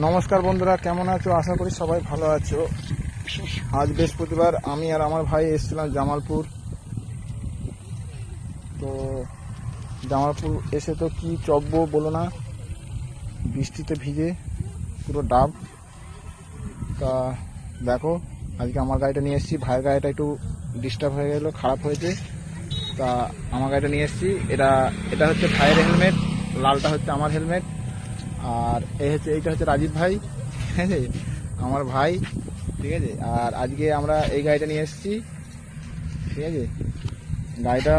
নমস্কার বন্ধুরা, কেমন আছো? আশা করি সবাই ভালো আছো। আজ বৃহস্পতিবার, আমি আর আমার ভাই এসেছিলাম জামালপুর। তো জামালপুর এসে তো কি চব্য বলো না, বৃষ্টিতে ভিজে পুরো ডাব। তা দেখো, আজকে আমার গাড়িটা নিয়ে এসেছি, ভাইয়ের গাড়িটা একটু ডিস্টার্ব হয়ে গেলো, খারাপ হয়েছে। তা আমার গাড়িটা নিয়ে এসেছি, এটা এটা হচ্ছে ভাইয়ের হেলমেট লালটা হচ্ছে আমার হেলমেট আর এই হচ্ছে এইটা হচ্ছে রাজীব ভাই। ঠিক আছে? আমার ভাই। ঠিক আছে? আর আজকে আমরা এই গাড়িটা নিয়ে এসেছি। ঠিক আছে? গাড়িটা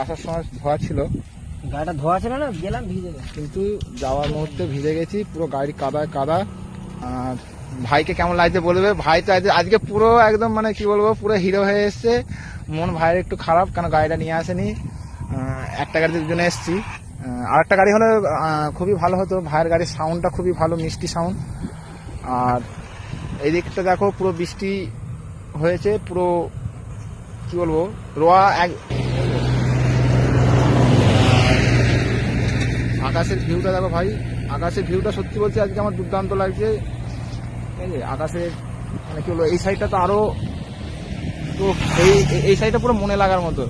আসার সময় ধোয়া ছিল। গাড়িটা ধোয়া ছিল না? গেলাম ভিজে কিন্তু যাওয়ার মুহূর্তে ভিজে গেছি পুরো গাড়ি কাদায় কাদা। আর ভাইকে কেমন লাগছে বলবে? ভাই তো আজকে পুরো একদম মানে কি বলব পুরো হিরো হয়ে এসছে। মন ভাইয়ের একটু খারাপ কেন গাড়িটা নিয়ে আসেনি? একটা গাড়িতে দুজনে এসছি। আর একটা গাড়ি হলে খুবই ভালো হতো। ভাইয়ের গাড়ির সাউন্ডটা খুবই ভালো, মিষ্টি সাউন্ড আর এই দিকটা দেখো, পুরো বৃষ্টি হয়েছে, পুরো, কি বলব, রোয়া এক আকাশের ভিউটা দেখো ভাই, আকাশের ভিউটা সত্যি বলছি আজকে আমার দুর্দান্ত লাগছে। ঠিক আছে আকাশের মানে কি বলব, এই সাইডটা তো আরও, তো এই- এই সাইডটা পুরো মনে লাগার মতো।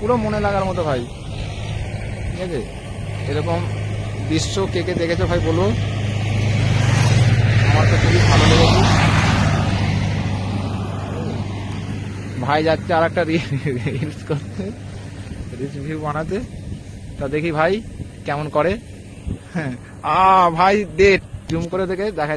পুরো মনে লাগার মতো ভাই। ঠিক আছে? এরকম দৃশ্য কে কে দেখেছ ভাই বলব আমার তো খুবই ভালো লেগেছে। ভাই যাচ্ছে আর একটা রিলস করতে। রিলস ভিউ বানাতে। তা দেখি ভাই কেমন করে। হ্যাঁ আ ভাই দে জুম করে দেখে দেখা